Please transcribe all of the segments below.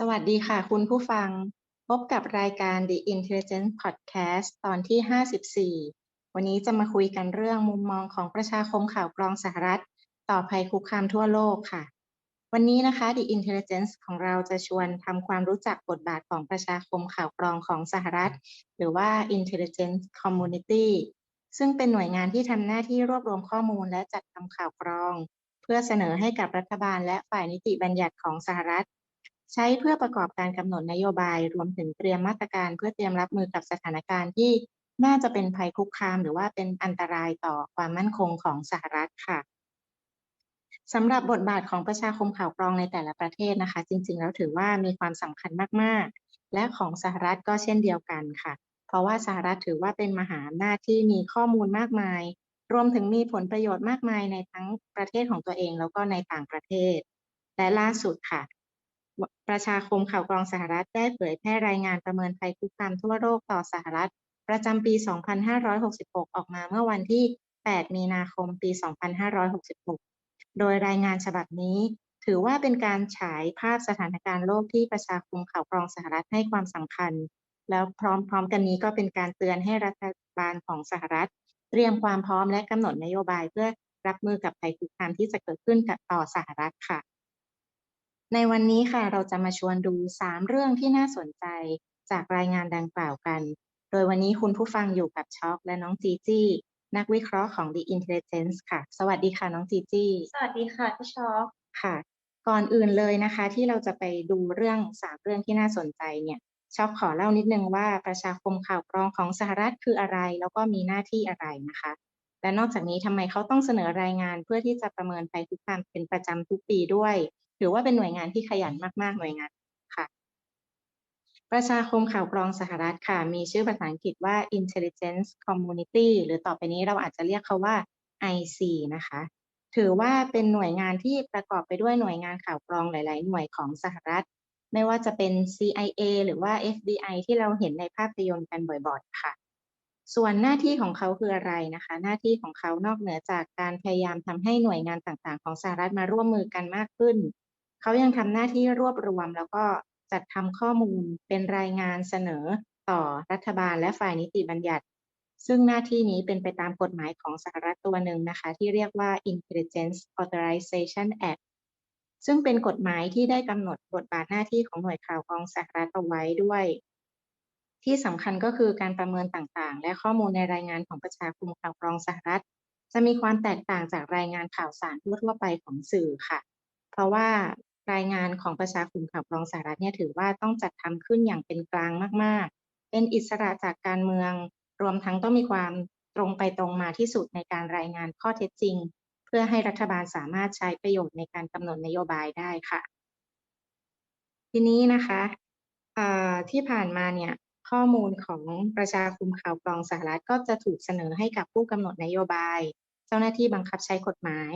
สวัสดีค่ะ คุณผู้ฟัง พบกับรายการ The Intelligence Podcast ตอนที่ 54 วันนี้จะมาคุยกันเรื่องมุมมองของประชาคมข่าวกรองสหรัฐ ต่อภัยคุกคามทั่วโลกค่ะ วันนี้นะคะ The Intelligence ของเราจะชวนทำความรู้จักบทบาทของประชาคมข่าวกรองของสหรัฐ หรือว่า Intelligence Community ซึ่งเป็นหน่วยงานที่ทำหน้าที่รวบรวมข้อมูลและจัดทำข่าวกรอง เพื่อเสนอให้กับรัฐบาลและฝ่ายนิติบัญญัติของสหรัฐ ใช้เพื่อประกอบการกำหนดนโยบายรวมถึงเตรียมมาตรการเพื่อเตรียมรับมือกับสถานการณ์ที่น่าจะเป็นภัยคุกคาม หรือว่าเป็นอันตรายต่อความมั่นคงของสหรัฐค่ะสำหรับบทบาทของประชาคมข่าวกรองในแต่ละประเทศนะคะ จริงๆ แล้วถือว่ามีความสำคัญมากๆ และของสหรัฐก็เช่นเดียวกันค่ะ เพราะว่าสหรัฐถือว่าเป็นมหาอำนาจที่มีข้อมูลมากมาย รวมถึงมีผลประโยชน์มากมายในทั้งประเทศของตัวเองแล้วก็ในต่างประเทศ และล่าสุดค่ะ ประชาคมข่าวกรองสหรัฐได้เผยแพร่รายงานประเมินภัยคุกคามทั่วโลกต่อสหรัฐ ประจำปี 2566 ออกมาเมื่อวันที่ 8 มีนาคม ปี 2566 โดยรายงานฉบับนี้ ถือว่าเป็นการฉายภาพสถานการณ์โลกที่ประชาคมข่าวกรองสหรัฐให้ความสำคัญ แล้วพร้อมๆกันนี้ก็เป็นการเตือนให้รัฐบาลของสหรัฐ เตรียมความพร้อมและกำหนดนโยบายเพื่อรับมือกับภัยคุกคามที่จะเกิดขึ้นกับต่อสหรัฐค่ะ ในวันนี้ค่ะเราจะมาชวนดู 3 เรื่องที่น่าสนใจจากรายงานดังกล่าวกัน โดยวันนี้คุณผู้ฟังอยู่กับช็อกและน้องจีจี้นักวิเคราะห์ของ The Intelligence ค่ะ สวัสดีค่ะน้องจีจี้ สวัสดีค่ะพี่ช็อกค่ะ ก่อนอื่นเลยนะคะ ที่เราจะไปดูเรื่องสามเรื่องที่น่าสนใจเนี่ยช็อกขอเล่านิดนึงว่าประชาคมข่าวกรองของสหรัฐคืออะไร แล้วก็มีหน้าที่อะไรนะคะ และนอกจากนี้ทำไมเขาต้องเสนอรายงานเพื่อที่จะประเมินภัยคุกคามเป็นประจำทุกปีด้วย ถือว่าเป็นหน่วยงานที่ขยันมาก ๆ หน่วยงานค่ะ ประชาคมข่าวกรองสหรัฐค่ะ มีชื่อภาษาอังกฤษว่า Intelligence Community หรือต่อไปนี้เราอาจจะเรียกเขาว่า IC นะคะ ถือว่าเป็นหน่วยงานที่ประกอบไปด้วยหน่วยงานข่าวกรองหลาย ๆ หน่วยของสหรัฐ ไม่ว่าจะเป็น CIA หรือว่า FBI ที่เราเห็นในภาพยนตร์กันบ่อย ๆ ค่ะส่วนหน้าที่ของเขาคืออะไรนะคะ หน้าที่ของเขานอกเหนือจากการพยายามทำให้หน่วยงานต่างๆ ของสหรัฐมาร่วมมือกันมากขึ้น เขายังทำหน้าที่รวบรวม แล้วก็จัดทำข้อมูลเป็นรายงานเสนอต่อรัฐบาลและฝ่ายนิติบัญญัติ ซึ่งหน้าที่นี้เป็นไปตามกฎหมายของสหรัฐตัวหนึ่งนะคะ ที่เรียกว่า Intelligence Authorization Act ซึ่งเป็นกฎหมายที่ได้กำหนดบทบาทหน้าที่ของหน่วยข่าวกองสหรัฐเอาไว้ด้วย ที่สำคัญก็คือการประเมินต่างๆ และข้อมูลในรายงานของประชาคมข่าวกรองสหรัฐ จะมีความแตกต่างจากรายงานข่าวสารทั่วไปของสื่อค่ะ เพราะว่ารายงานของประชาคมข่าวกรองสหรัฐเนี่ยถือว่าต้องจัดทำขึ้นอย่างเป็นกลางมากๆ เป็นอิสระจากการเมือง รวมทั้งต้องมีความตรงไปตรงมาที่สุดในการรายงานข้อเท็จจริง เพื่อให้รัฐบาลสามารถใช้ประโยชน์ในการกำหนดนโยบายได้ค่ะ ทีนี้นะคะที่ผ่านมาเนี่ยข้อมูลของประชาคมข่าวกรองสหรัฐก็จะถูกเสนอให้กับผู้กำหนดนโยบาย เจ้าหน้าที่บังคับใช้กฎหมาย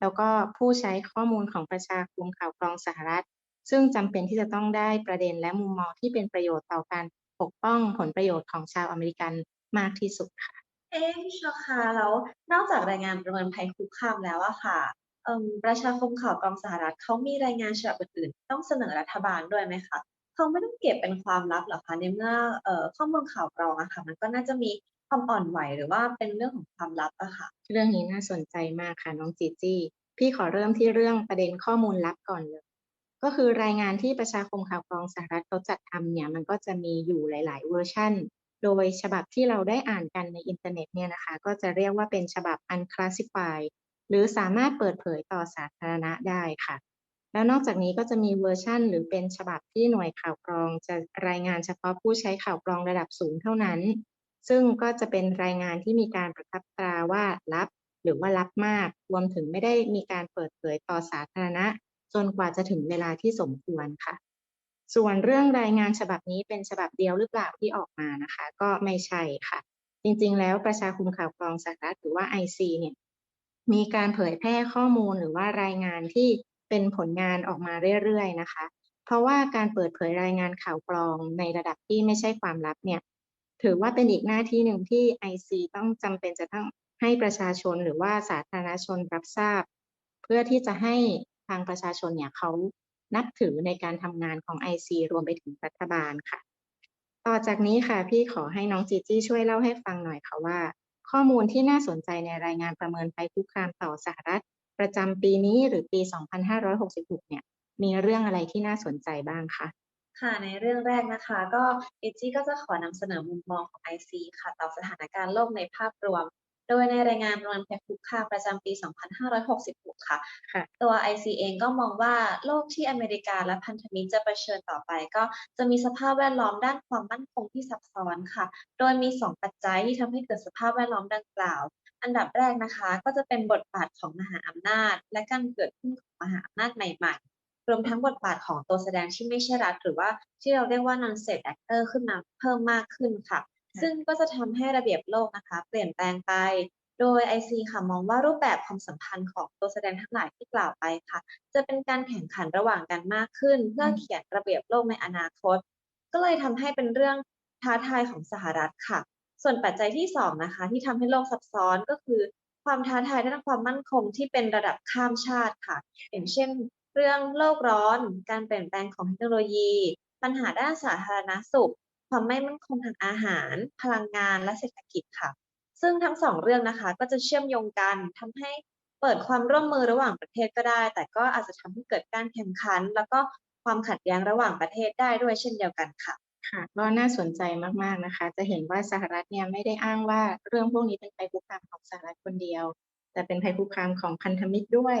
แล้วก็ผู้ใช้ข้อมูลของประชาคมข่าวกรองสหรัฐ ซึ่งจำเป็นที่จะต้องได้ประเด็นและมุมมองที่เป็นประโยชน์ต่อการปกป้องผลประโยชน์ของชาวอเมริกันมากที่สุดค่ะ เอ๊พี่ชอคาแล้วนอกจากรายงานประเมินภัยคุกคามแล้วอะค่ะประชาคมข่าวกรองสหรัฐเขามีรายงานฉบับอื่นๆต้องเสนอรัฐบาลด้วยไหมคะเขาไม่ต้องเก็บเป็นความลับหรอคะในเมื่อเอ่อข้อมูลข่าวกรองอะค่ะ มันก็น่าจะมี ความอ่อนไหวหรือว่าเป็นเรื่องของความลับอะค่ะ เรื่องนี้น่าสนใจมากค่ะน้องจีจี้ พี่ขอเริ่มที่เรื่องประเด็นข้อมูลลับก่อนเลย ก็คือรายงานที่ประชาคมข่าวกรองสหรัฐเขาจัดทำเนี่ย มันก็จะมีอยู่หลาย ๆ เวอร์ชันโดยฉบับที่เราได้อ่านกันในอินเทอร์เน็ตเนี่ยนะคะ ก็จะเรียกว่าเป็นฉบับ unclassified หรือสามารถเปิดเผยต่อสาธารณะได้ค่ะ แล้วนอกจากนี้ก็จะมีเวอร์ชั่น หรือเป็นฉบับที่หน่วยข่าวกรอง จะรายงานเฉพาะผู้ใช้ข่าวกรองระดับสูงเท่านั้น ซึ่งก็จะเป็นรายงานที่มีการประทับตราว่ารับหรือว่ารับมาก รวมถึงไม่ได้มีการเปิดเผยต่อสาธารณะ จนกว่าจะถึงเวลาที่สมควรค่ะ ส่วนเรื่องรายงานฉบับนี้เป็นฉบับเดียวหรือเปล่าที่ออกมานะคะ ก็ไม่ใช่ค่ะ จริงๆ แล้วประชาคมข่าวกรองสหรัฐหรือว่า IC เนี่ยมีการเผยแพร่ข้อมูลหรือว่ารายงานที่เป็นผลงานออกมาเรื่อยๆนะคะ เพราะว่าการเปิดเผยรายงานข่าวกรองในระดับที่ไม่ใช่ความลับเนี่ย ถือว่าเป็นอีกหน้าที่หนึ่งที่ IC ต้องจำเป็นจะต้องให้ประชาชนหรือว่าสาธารณชนรับทราบ เพื่อที่จะให้ทางประชาชนเนี่ยเขานับถือในการทำงานของ IC รวมไปถึงรัฐบาลค่ะ ต่อจากนี้ค่ะ พี่ขอให้น้องจีจี้ช่วยเล่าให้ฟังหน่อยค่ะว่า ข้อมูลที่น่าสนใจในรายงานประเมินภัยคุกคามต่อสหรัฐ ประจำปีนี้หรือปี 2566 เนี่ย มีเรื่องอะไรที่น่าสนใจบ้างคะ ค่ะในเรื่องแรกนะคะก็เอจีก็จะขอนำเสนอมุมมองของ IC ค่ะต่อสถานการณ์โลกในภาพรวม โดยในรายงานประเมินภัยคุกคามประจำปี 2566 ค่ะ ค่ะ ตัว IC เองก็มองว่าโลกที่อเมริกาและพันธมิตรจะเผชิญต่อไป ก็จะมีสภาพแวดล้อมด้านความมั่นคงที่ซับซ้อนค่ะ โดยมี 2 ปัจจัยที่ทำให้เกิดสภาพแวดล้อมดังกล่าว อันดับแรกนะคะ ก็จะเป็นบทบาทของมหาอำนาจ และการเกิดขึ้นของมหาอำนาจใหม่ๆ รวมทั้งบทบาทของตัวแสดงที่ไม่ใช่รัฐ หรือว่าที่เราเรียกว่า non-state actor ขึ้นมาเพิ่มมากขึ้นค่ะ ซึ่งก็จะทำให้ระเบียบโลกนะคะ เปลี่ยนแปลงไปโดย IC ค่ะมองว่ารูปแบบความสัมพันธ์ของตัวแสดงทั้งหลายที่กล่าวไปค่ะ จะเป็นการแข่งขันระหว่างกันมากขึ้น เพื่อเขียนระเบียบโลกในอนาคต ก็เลยทำให้เป็นเรื่องท้าทายของสหรัฐค่ะ ส่วนปัจจัยที่สองนะคะที่ทำให้โลกซับซ้อนก็คือ ความท้าทายด้านความมั่นคงที่เป็นระดับข้ามชาติค่ะ อย่างเช่น เรื่องโลกร้อน การเปลี่ยนแปลงของเทคโนโลยี ปัญหาด้านสาธารณสุข ความไม่มั่นคงทางอาหาร พลังงานและเศรษฐกิจค่ะ ซึ่งทั้งสองเรื่องนะคะ ก็จะเชื่อมโยงกันทำให้เปิดความร่วมมือระหว่างประเทศก็ได้ แต่ก็อาจจะทำให้เกิดการแข่งขัน แล้วก็ความขัดแย้งระหว่างประเทศได้ด้วยเช่นเดียวกันค่ะค่ะก็น่าสนใจมากๆนะคะ จะเห็นว่าสหรัฐเนี่ยไม่ได้อ้างว่าเรื่องพวกนี้เป็นภัยคุกคามของสหรัฐคนเดียว แต่เป็นภัยคุกคามของพันธมิตรด้วย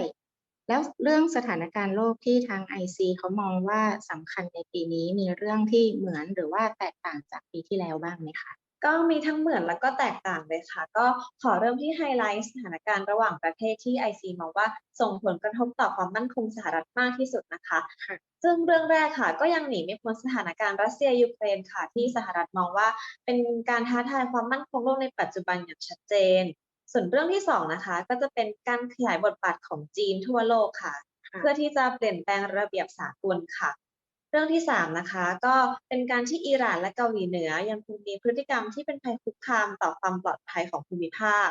แล้วเรื่องสถานการณ์โลกที่ทาง IC เขามองว่าสำคัญในปีนี้มีเรื่องที่เหมือนหรือว่าแตกต่างจากปีที่แล้วบ้างไหมคะก็มีทั้งเหมือนแล้วก็แตกต่างเลยค่ะ ก็ขอเริ่มที่ไฮไลท์สถานการณ์ระหว่างประเทศที่ IC มองว่าส่งผลกระทบต่อความมั่นคงสหรัฐมากที่สุดนะคะค่ะซึ่งเรื่องแรกค่ะ ก็ยังหนีไม่พ้นสถานการณ์รัสเซียยูเครนค่ะ ที่สหรัฐมองว่าเป็นการท้าทายความมั่นคงโลกในปัจจุบันอย่างชัดเจน ส่วนเรื่องที่สองนะคะ ก็จะเป็นการขยายบทบาทของจีนทั่วโลกค่ะค่ะ เพื่อที่จะเปลี่ยนแปลงระเบียบสากลค่ะ เรื่องที่สามนะคะ ก็เป็นการที่อิหร่านและเกาหลีเหนือ ยังคงมีพฤติกรรมที่เป็นภัยคุกคามต่อความปลอดภัยของภูมิภาค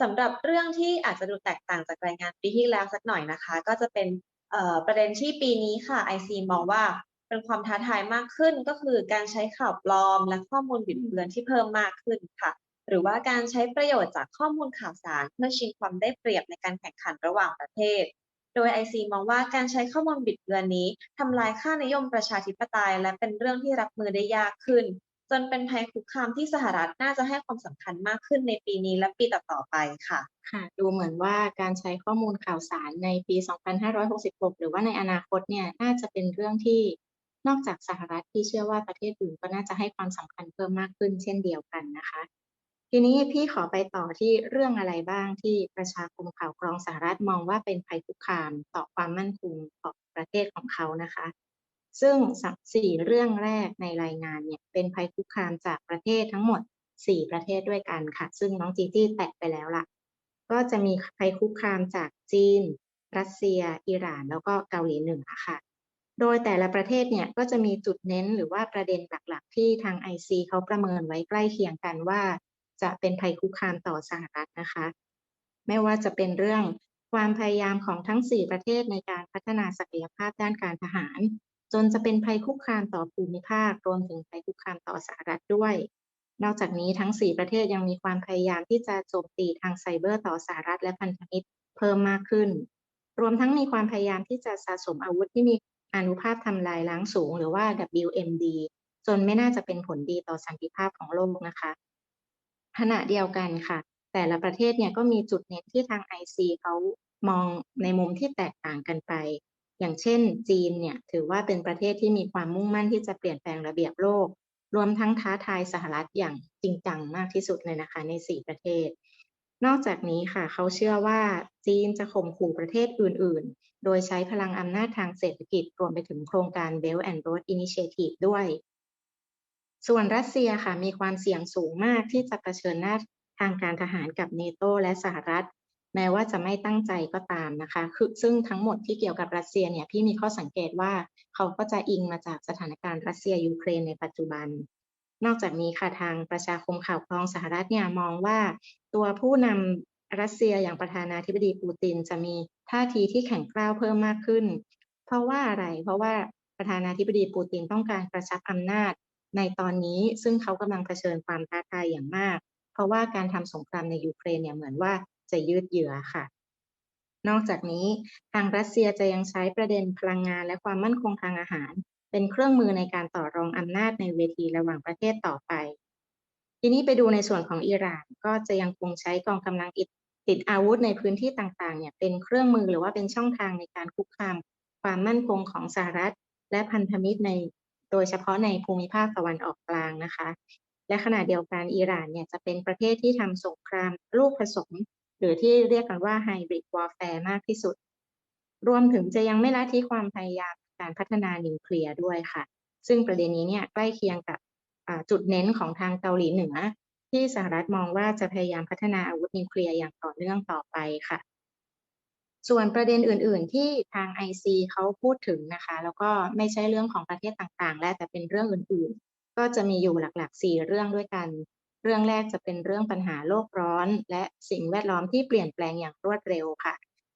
สำหรับเรื่องที่อาจจะดูแตกต่างจากรายงานปีที่แล้วสักหน่อยนะคะ ก็จะเป็นเอ่อประเด็นที่ปีนี้ค่ะ IC มองว่าเป็นความท้าทายมากขึ้นก็คือการใช้ข่าวปลอม และข้อมูลบิดเบือนที่เพิ่มมากขึ้นค่ะ หรือว่าการใช้ประโยชน์จากข้อมูลข่าวสาร เพื่อชิงความได้เปรียบในการแข่งขันระหว่างประเทศ โดย IC มองว่าการใช้ข้อมูลบิดเบือนนี้ทำลายค่านิยมประชาธิปไตย และเป็นเรื่องที่รับมือได้ยากขึ้น จนเป็นภัยคุกคามที่สหรัฐน่าจะให้ความสำคัญมากขึ้นในปีนี้และปีต่อๆไปค่ะค่ะดูเหมือนว่าการใช้ข้อมูลข่าวสารในปี 2566 หรือว่าในอนาคตเนี่ยน่าจะเป็นเรื่องที่นอกจากสหรัฐที่เชื่อว่าประเทศอื่นก็น่าจะให้ความสำคัญเพิ่มมากขึ้นเช่นเดียวกันนะคะ ทีนี้พี่ขอไปต่อที่เรื่องอะไรบ้างที่ประชาคมข่าวกรองสหรัฐมองว่าเป็นภัยคุกคามต่อความมั่นคงของประเทศของเขานะคะ ซึ่งสี่เรื่องแรกในรายงานเนี่ยเป็นภัยคุกคามจากประเทศทั้งหมดสี่ประเทศด้วยกันค่ะ ซึ่งน้องจีจี้แตะไปแล้วล่ะ ก็จะมีภัยคุกคามจากจีน รัสเซีย อิหร่าน แล้วก็เกาหลีเหนือค่ะ โดยแต่ละประเทศเนี่ยก็จะมีจุดเน้นหรือว่าประเด็นหลักๆ ที่ทาง IC เขาประเมินไว้ใกล้เคียงกันว่า จะเป็นภัยคุกคามต่อสหรัฐนะคะ ไม่ว่าจะเป็นเรื่องความพยายามของทั้ง 4 ประเทศในการพัฒนาศักยภาพด้านการทหาร จนจะเป็นภัยคุกคามต่อภูมิภาครวมถึงภัยคุกคามต่อสหรัฐด้วย นอกจากนี้ทั้ง 4 ประเทศยังมีความพยายามที่จะโจมตีทางไซเบอร์ต่อสหรัฐและพันธมิตรเพิ่มมากขึ้น รวมทั้งมีความพยายามที่จะสะสมอาวุธที่มีอนุภาพทำลายล้างสูง หรือว่า WMD จนไม่น่าจะเป็นผลดีต่อสันติภาพของโลกนะคะ ขณะเดียวกันค่ะ แต่ละประเทศเนี่ยก็มีจุดเน้นที่ทาง IC เขามองในมุมที่แตกต่างกันไป อย่างเช่น จีนเนี่ยถือว่าเป็นประเทศที่มีความมุ่งมั่นที่จะเปลี่ยนแปลงระเบียบโลก รวมทั้งท้าทายสหรัฐอย่างจริงจังมากที่สุดเลยนะคะใน 4 ประเทศ นอกจากนี้ค่ะเขาเชื่อว่าจีนจะข่มขู่ประเทศอื่น ๆ โดยใช้พลังอำนาจทางเศรษฐกิจรวมไปถึงโครงการ Belt and Road Initiative ด้วย ส่วนรัสเซียค่ะมีความเสี่ยงสูงมากที่จะเผชิญหน้าทางการทหารกับเนโตและสหรัฐ แม้ว่าจะไม่ตั้งใจก็ตามนะคะ คือซึ่งทั้งหมดที่เกี่ยวกับรัสเซียเนี่ยพี่มีข้อสังเกตว่าเขาก็จะอิงมาจากสถานการณ์รัสเซียยูเครนในปัจจุบัน นอกจากนี้ค่ะทางประชาคมข่าวกรองสหรัฐเนี่ยมองว่า ตัวผู้นำรัสเซียอย่างประธานาธิบดีปูตินจะมีท่าทีที่แข็งกร้าวเพิ่มมากขึ้น เพราะว่าอะไร เพราะว่าประธานาธิบดีปูตินต้องการกระชับอำนาจ ในตอนนี้ซึ่งเขากำลังเผชิญความท้าทายอย่างมาก เพราะว่าการทำสงครามในยูเครนเนี่ยเหมือนว่าจะยืดเยื้อค่ะ นอกจากนี้ทางรัสเซียจะยังใช้ประเด็นพลังงานและความมั่นคงทางอาหาร เป็นเครื่องมือในการต่อรองอำนาจในเวทีระหว่างประเทศต่อไป ทีนี้ไปดูในส่วนของอิหร่านก็จะยังคงใช้กองกำลังติดอาวุธในพื้นที่ต่างๆเนี่ยเป็นเครื่องมือหรือว่าเป็นช่องทางในการคุกคาม ความมั่นคงของสหรัฐ และพันธมิตรใน โดยเฉพาะในภูมิภาคตะวันออกกลางนะคะ และขณะเดียวกันอิหร่านเนี่ยจะเป็นประเทศที่ทำสงครามลูกผสม หรือที่เรียกกันว่าไฮบริดวอร์แฟร์มากที่สุด รวมถึงจะยังไม่ละทิ้ความพยายามการพัฒนานิวเคลียร์ด้วยค่ะ ซึ่งประเด็นนี้เนี่ยใกล้เคียงกับจุดเน้นของทางเกาหลีเหนือ ที่สหรัฐมองว่าจะพยายามพัฒนาอาวุธนิวเคลียร์อย่างต่อเนื่องต่อไปค่ะ ส่วนประเด็นอื่น ๆ ที่ทาง IC เขาพูดถึงนะคะ แล้วก็ไม่ใช่เรื่องของประเทศต่างๆ และแต่เป็นเรื่องอื่น ๆ ก็จะมีอยู่หลัก ๆ 4 เรื่องด้วยกัน เรื่องแรกจะเป็นเรื่องปัญหาโลกร้อน และสิ่งแวดล้อมที่เปลี่ยนแปลงอย่างรวดเร็วค่ะ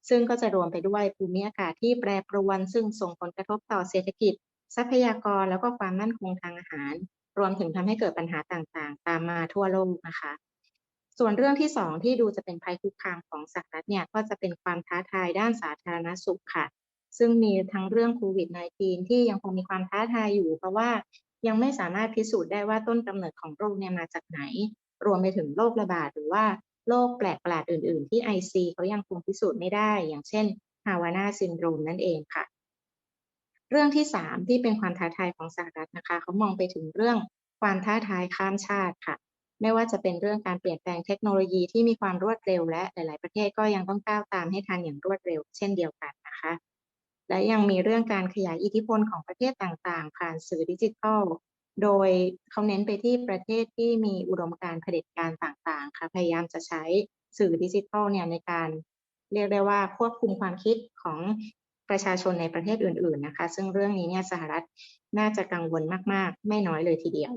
ซึ่งก็จะรวมไปด้วยภูมิอากาศที่แปรปรวน ซึ่งส่งผลกระทบต่อเศรษฐกิจ ทรัพยากรแล้วก็ความมั่นคงทางอาหาร รวมถึงทำให้เกิดปัญหาต่างๆ ตามมาทั่วโลกนะคะ ส่วนเรื่องที่สองที่ดูจะเป็นภัยคุกคามของสหรัฐเนี่ยก็จะเป็นความท้าทายด้านสาธารณสุขค่ะ ซึ่งมีทั้งเรื่องโควิด -19 ที่ยังคงมีความท้าทายอยู่ เพราะว่ายังไม่สามารถพิสูจน์ได้ว่าต้นกำเนิดของโรคเนี่ยมาจากไหน รวมไปถึงโรคระบาดหรือว่าโรคแปลกประหลาดอื่น ๆ ที่ IC เขายังคงพิสูจน์ไม่ได้ อย่างเช่นฮาวานาซินโดรมนั่นเองค่ะ เรื่องที่สามที่เป็นความท้าทายของสหรัฐนะคะเขามองไปถึงเรื่องความท้าทายข้ามชาติค่ะ ไม่ว่าจะเป็นเรื่องการเปลี่ยนแปลงเทคโนโลยีที่มีความรวดเร็ว และหลาย ๆ ประเทศก็ยังต้องก้าวตามให้ทันอย่างรวดเร็ว เช่นเดียวกันนะคะ และยังมีเรื่องการขยายอิทธิพลของประเทศต่าง ๆ ผ่านสื่อดิจิทัล โดยเขาเน้นไปที่ประเทศที่มีอุดมการณ์เผด็จการต่าง ๆ ค่ะ พยายามจะใช้สื่อดิจิทัลเนี่ยในการเรียกได้ว่าควบคุมความคิดของประชาชนในประเทศอื่น ๆ นะคะ ซึ่งเรื่องนี้เนี่ยสหรัฐน่าจะกังวลมาก ๆ ไม่น้อยเลยทีเดียว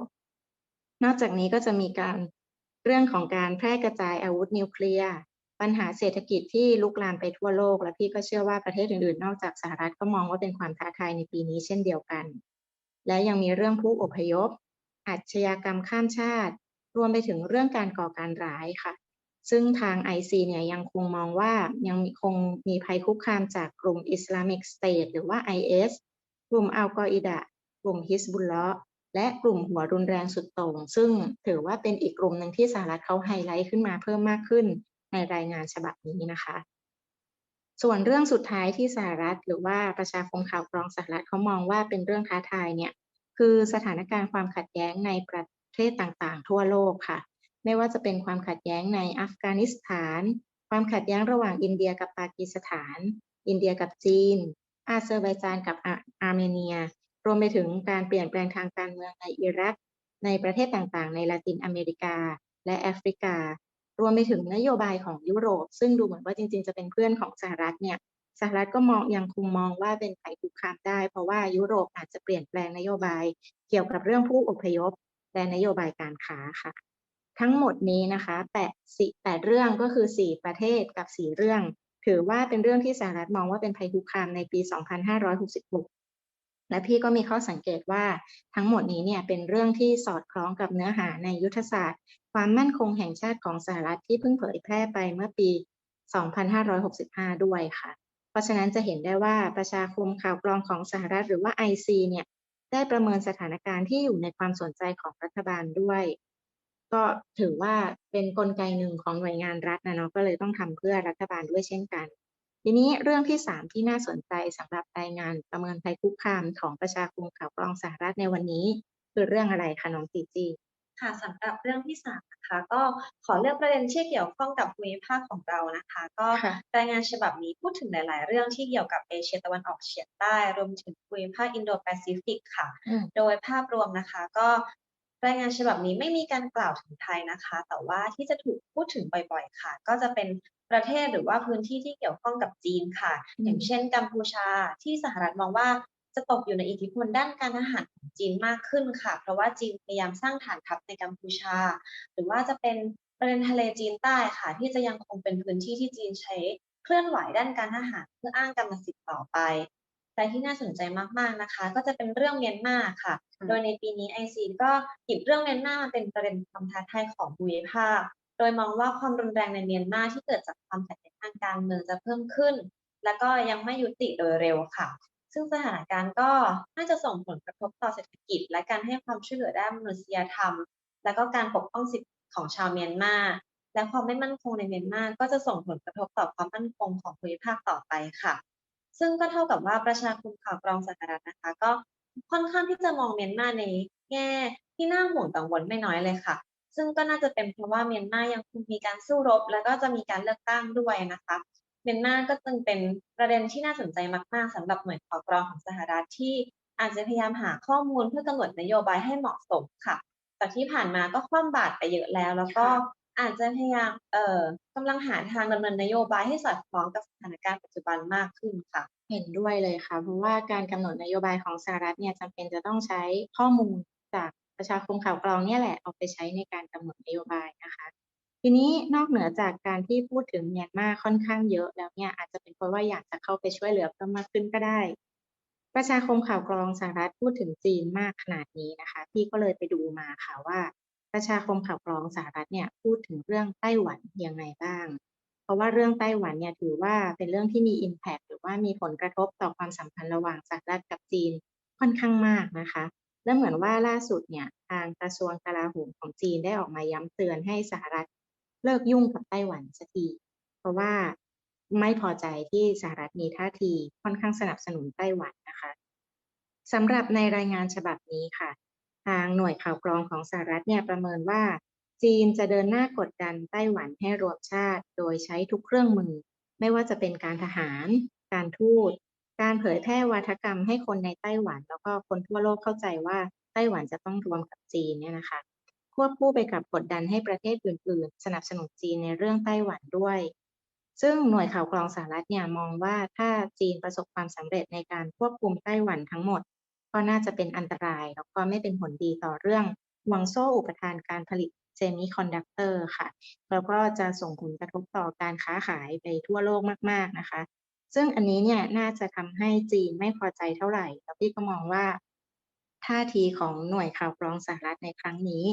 นอกจากนี้ก็จะมีการเรื่องของการแพร่กระจายอาวุธนิวเคลียร์ปัญหาเศรษฐกิจที่ลุกลามไปทั่วโลก และพี่ก็เชื่อว่าประเทศอื่นๆ นอกจากสหรัฐก็มองว่าเป็นความท้าทายในปีนี้เช่นเดียวกัน และยังมีเรื่องผู้อพยพอาชญากรรมข้ามชาติ รวมไปถึงเรื่องการก่อการร้ายค่ะ ซึ่งทาง IC เนี่ยยังคงมองว่ายังคงมีภัยคุกคามจากกลุ่ม Islamic State หรือว่า IS กลุ่มอัลกออิดะกลุ่มฮิสบุลลอ และกลุ่มหัวรุนแรงสุดโต่งซึ่งถือว่าเป็นอีกกลุ่มหนึ่งที่สหรัฐเขาไฮไลท์ขึ้นมาเพิ่มมากขึ้นในรายงานฉบับนี้นะคะ ส่วนเรื่องสุดท้ายที่สหรัฐ หรือว่าประชาคมข่าวกรองสหรัฐเขามองว่าเป็นเรื่องท้าทายเนี่ยคือสถานการณ์ความขัดแย้งในประเทศต่างๆ ทั่วโลกค่ะ ไม่ว่าจะเป็นความขัดแย้งในอัฟกานิสถาน ความขัดแย้งระหว่างอินเดียกับปากีสถาน อินเดียกับจีน อาเซอร์ไบจานกับอาร์เมเนีย รวมไปถึงการเปลี่ยนแปลงทางการเมืองในอิรัก ในประเทศต่างๆ ในลาตินอเมริกา และแอฟริกา รวมไปถึงนโยบายของยุโรป ซึ่งดูเหมือนว่าจริง ๆ จะเป็นเพื่อนของสหรัฐเนี่ยสหรัฐก็มองยังคงมองว่าเป็นภัยคุกคามได้ เพราะว่ายุโรปอาจจะเปลี่ยนแปลงนโยบาย เกี่ยวกับเรื่องผู้อพยพ และนโยบายการค้าค่ะ ทั้งหมดนี้นะคะแปดสี่แปดเรื่องก็คือสี่ประเทศกับสี่เรื่อง ถือว่าเป็นเรื่องที่สหรัฐมองว่าเป็นภัยคุกคามในปี 2566 และพี่ก็มีข้อสังเกตว่าทั้งหมดนี้เนี่ยเป็นเรื่องที่สอดคล้องกับเนื้อหาในยุทธศาสตร์ ความมั่นคงแห่งชาติของสหรัฐที่เพิ่งเผยแพร่ไปเมื่อปี 2565 ด้วยค่ะ เพราะฉะนั้นจะเห็นได้ว่าประชาคมข่าวกรองของสหรัฐหรือว่า IC เนี่ยได้ประเมินสถานการณ์ที่อยู่ในความสนใจของรัฐบาลด้วย ก็ถือว่าเป็นนกลไกหนึ่งของหน่วยงานรัฐนะเนาะก็เลยต้องทำเพื่อรัฐบาลด้วยเช่นกัน ทีนี้เรื่องที่ 3 ที่น่าสนใจสำหรับรายงานประเมินภัยคุกคามของประชาคมข่าวกรองสหรัฐในวันนี้ คือเรื่องอะไรคะน้องจีจีค่ะสำหรับเรื่องที่สามนะคะก็ขอเลือกประเด็นที่เกี่ยวข้องกับภูมิภาคของเรานะคะ ก็รายงานฉบับนี้พูดถึงหลาย ๆ เรื่องที่เกี่ยวกับเอเชียตะวันออกเฉียงใต้ รวมถึงภูมิภาคอินโดแปซิฟิกค่ะ โดยภาพรวมนะคะก็รายงานฉบับนี้ไม่มีการกล่าวถึงไทยนะคะ แต่ว่าที่จะถูกพูดถึงบ่อย ๆ ค่ะ ก็จะเป็นประเทศหรือว่าพื้นที่ที่เกี่ยวข้องกับจีนค่ะ อย่างเช่นกัมพูชาที่สหรัฐมองว่าจะตกอยู่ในอิทธิพลด้านการทหารของจีนมากขึ้นค่ะ เพราะว่าจีนพยายามสร้างฐานทัพในกัมพูชา หรือว่าจะเป็นประเด็นทะเลจีนใต้ค่ะ ที่จะยังคงเป็นพื้นที่ที่จีนใช้เคลื่อนไหวด้านการทหารเพื่ออ้างกรรมสิทธิ์ต่อไป แต่ที่น่าสนใจมาก ๆนะคะ ก็จะเป็นเรื่องเมียนมาค่ะค่ะโดยในปีนี้ IC ก็หยิบเรื่องเมียนมามาเป็นประเด็นความท้าทายของภูมิภาคโดยมองว่าความรุนแรงในเมียนมาที่เกิดจากความขัดแย้งทางการเมืองจะเพิ่มขึ้น และก็ยังไม่ยุติโดยเร็วค่ะ ซึ่งสถานการณ์ก็น่าจะส่งผลกระทบต่อเศรษฐกิจ และการให้ความช่วยเหลือด้านมนุษยธรรม และก็การปกป้องสิทธิของชาวเมียนมาและความไม่มั่นคงในเมียนมาก็จะส่งผลกระทบต่อความมั่นคงของภูมิภาคต่อไปค่ะ ซึ่งก็เท่ากับว่าประชาคมข่าวกรองสหรัฐนะคะ ก็ค่อนข้างที่จะมองเมียนมาในแง่ที่น่าห่วงกังวลไม่น้อยเลยค่ะ ซึ่งก็น่าจะเป็นเพราะว่าเมียนมายังคงมีการสู้รบ แล้วก็จะมีการเลือกตั้งด้วยนะคะเมียนมาก็จึงเป็นประเด็นที่น่าสนใจมาก ๆสำหรับหน่วยข่าวกรองของสหรัฐที่อาจจะพยายามหาข้อมูลเพื่อกำหนดนโยบายให้เหมาะสมค่ะจากที่ผ่านมาก็คว่ำบาตรไปเยอะแล้ว แล้วก็อาจจะพยายามเอ่อกำลังหาทางดำเนินนโยบายให้สอดคล้องกับสถานการณ์ปัจจุบันมากขึ้นค่ะเห็นด้วยเลยค่ะ เพราะว่าการกำหนดนโยบายของสหรัฐเนี่ยจำเป็นจะต้องใช้ข้อมูลจาก ประชาคมข่าวกรองเนี่ยแหละเอาไปใช้ในการกำหนดนโยบายนะคะ ทีนี้นอกเหนือจากการที่พูดถึงเมียนมาค่อนข้างเยอะแล้วเนี่ยอาจจะเป็นเพราะว่าอยากจะเข้าไปช่วยเหลือเพิ่มมากขึ้นก็ได้ ประชาคมข่าวกรองสหรัฐพูดถึงจีนมากขนาดนี้นะคะ พี่ก็เลยไปดูมาค่ะว่า ประชาคมข่าวกรองสหรัฐเนี่ยพูดถึงเรื่องไต้หวันยังไงบ้าง เพราะว่าเรื่องไต้หวันเนี่ยถือว่าเป็นเรื่องที่มี impact หรือว่ามีผลกระทบต่อความสัมพันธ์ระหว่างสหรัฐกับจีนค่อนข้างมากนะคะ และเหมือนว่าล่าสุดเนี่ยทางกระทรวงกลาโหมของจีนได้ออกมาย้ำเตือนให้สหรัฐเลิกยุ่งกับไต้หวันสักที เพราะว่าไม่พอใจที่สหรัฐมีท่าทีค่อนข้างสนับสนุนไต้หวันนะคะสำหรับในรายงานฉบับนี้ค่ะ ทางหน่วยข่าวกรองของสหรัฐเนี่ยประเมินว่า จีนจะเดินหน้ากดดันไต้หวันให้รวมชาติ โดยใช้ทุกเครื่องมือ ไม่ว่าจะเป็นการทหาร การทูต การเผยแพร่วาทกรรมให้คนในไต้หวัน แล้วก็คนทั่วโลกเข้าใจว่าไต้หวันจะต้องรวมกับจีนเนี่ยนะคะควบคู่ไปกับกดดันให้ประเทศอื่น ๆ สนับสนุนจีนในเรื่องไต้หวันด้วย ซึ่งหน่วยข่าวกรองสหรัฐเนี่ยมองว่าถ้าจีนประสบความสำเร็จในการควบคุมไต้หวันทั้งหมด ก็น่าจะเป็นอันตราย แล้วก็ไม่เป็นผลดีต่อเรื่องห่วงโซ่อุปทานการผลิตเซมิคอนดักเตอร์ค่ะ แล้วก็จะส่งผลกระทบต่อการค้าขายไปทั่วโลกมาก ๆ นะคะ ซึ่งอันนี้เนี่ยน่าจะทำให้จีนไม่พอใจเท่าไหร่แล้วพี่ก็มองว่าท่าทีของหน่วยข่าวกรองสหรัฐในครั้งนี้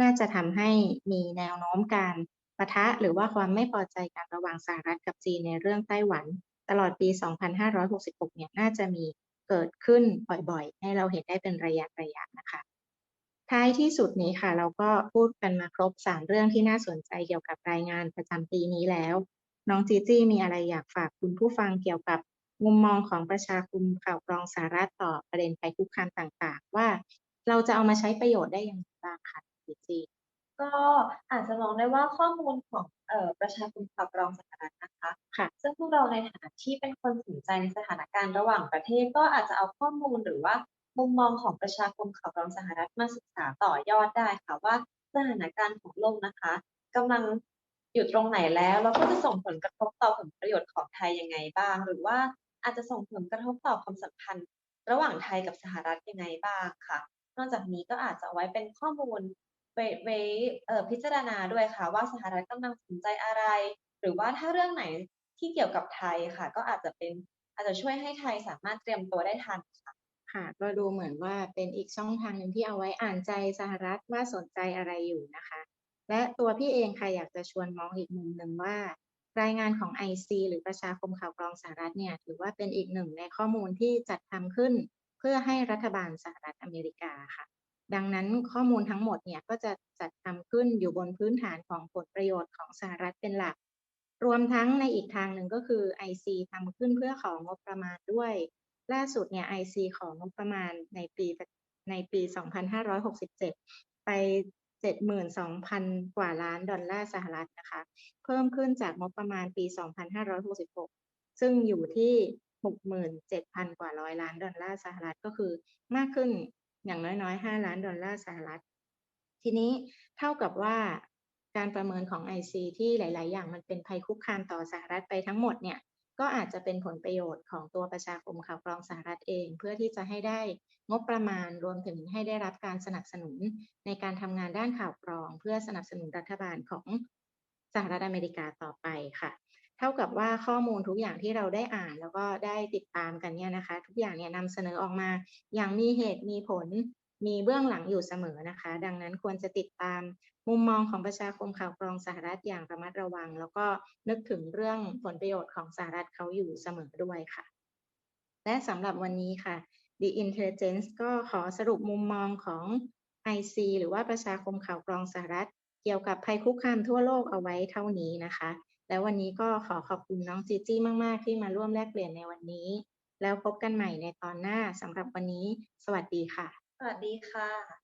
น่าจะทำให้มีแนวโน้มการปะทะหรือว่าความไม่พอใจกันระหว่างสหรัฐกับจีนในเรื่องไต้หวัน ตลอดปี 2566 เนี่ยน่าจะมีเกิดขึ้นบ่อยๆ ให้เราเห็นได้เป็นระยะๆนะคะ ท้ายที่สุดนี้ค่ะ เราก็พูดกันมาครบ 3 เรื่องที่น่าสนใจเกี่ยวกับรายงานประจำปีนี้แล้ว น้องจีจี้มีอะไรอยากฝากคุณผู้ฟังเกี่ยวกับมุมมองของประชาคมข่าวกรองสหรัฐต่อประเด็นภัยคุกคามต่างๆ ว่าเราจะเอามาใช้ประโยชน์ได้ยังไงบ้างคะจีจี้ก็อาจจะมองได้ว่าข้อมูลของเอ่อประชาคมข่าวกรองสหรัฐนะคะค่ะ ซึ่งพวกเราในฐานะที่เป็นคนสนใจในสถานการณ์ระหว่างประเทศ ก็อาจจะเอาข้อมูลหรือว่ามุมมองของประชาคมข่าวกรองสหรัฐมาศึกษาต่อยอดได้ค่ะว่าสถานการณ์ของโลกนะคะกำลัง อยู่ตรงไหนแล้วแล้วก็จะส่งผลกระทบต่อผลประโยชน์ของไทยยังไงบ้าง หรือว่าอาจจะส่งผลกระทบต่อความสัมพันธ์ ระหว่างไทยกับสหรัฐยังไงบ้างค่ะ นอกจากนี้ก็อาจจะเอาไว้เป็นข้อมูลไว้ไว้พิจารณาด้วยค่ะ ว่าสหรัฐกำลังสนใจอะไร หรือว่าถ้าเรื่องไหนที่เกี่ยวกับไทยค่ะ ก็อาจจะเป็นอาจจะช่วยให้ไทยสามารถเตรียมตัวได้ทันค่ะค่ะก็ดูเหมือนว่าเป็นอีกช่องทางหนึ่งที่เอาไว้อ่านใจสหรัฐว่าสนใจอะไรอยู่นะคะ และตัวพี่เองค่ะอยากจะชวนมองอีกมุมหนึ่งว่า รายงานของ IC หรือประชาคมข่าวกรองสหรัฐเนี่ยถือว่าเป็นอีกหนึ่งในข้อมูลที่จัดทำขึ้น เพื่อให้รัฐบาลสหรัฐอเมริกาค่ะ ดังนั้นข้อมูลทั้งหมดเนี่ยก็จะจัดทำขึ้นอยู่บนพื้นฐานของผลประโยชน์ของสหรัฐเป็นหลัก รวมทั้งในอีกทางหนึ่งก็คือ IC ทำขึ้นเพื่อของงบประมาณด้วย ล่าสุดเนี่ย IC ของงบประมาณในปีในปี 2567 ไป 72,000 กว่าล้านดอลลาร์สหรัฐนะคะ เพิ่มขึ้นจากงบประมาณปี 2566 ซึ่งอยู่ที่ 67,000 กว่าร้อยล้านดอลลาร์สหรัฐก็คือมากขึ้นอย่างน้อยๆ 5 ล้านดอลลาร์สหรัฐ ทีนี้เท่ากับว่าการประเมินของ IC ที่หลาย ๆ อย่างมันเป็นภัยคุกคามต่อสหรัฐไปทั้งหมดเนี่ย ก็อาจจะเป็นผลประโยชน์ของตัวประชาคมข่าวกรองสหรัฐเอง เพื่อที่จะให้ได้งบประมาณรวมถึงให้ได้รับการสนับสนุนในการทำงานด้านข่าวกรอง เพื่อสนับสนุนรัฐบาลของสหรัฐอเมริกาต่อไปค่ะทท่ากับว่าข้อมูลทุกอย่างที่เราได้อ่าน แล้วก็ได้ติดตามกันเนี่ยนะคะ ทุกอย่างเนี่ยนำเสนอออกมา อย่างมีเหตุมีผล มีเบื้องหลังอยู่เสมอนะคะ ดังนั้นควรจะติดตามมุมมองของประชาคมข่าวกรองสหรัฐอย่างระมัดระวัง แล้วก็นึกถึงเรื่องผลประโยชน์ของสหรัฐเขาอยู่เสมอด้วยค่ะ และสำหรับวันนี้ค่ะ The Intelligence ก็ขอสรุปมุมมองของ IC หรือว่าประชาคมข่าวกรองสหรัฐ เกี่ยวกับภัยคุกคามทั่วโลกเอาไว้เท่านี้นะคะ แล้ววันนี้ก็ขอขอบคุณน้องจีจี้มากๆ ที่มาร่วมแลกเปลี่ยนในวันนี้ แล้วพบกันใหม่ในตอนหน้าสำหรับวันนี้ สวัสดีค่ะ สวัสดีค่ะ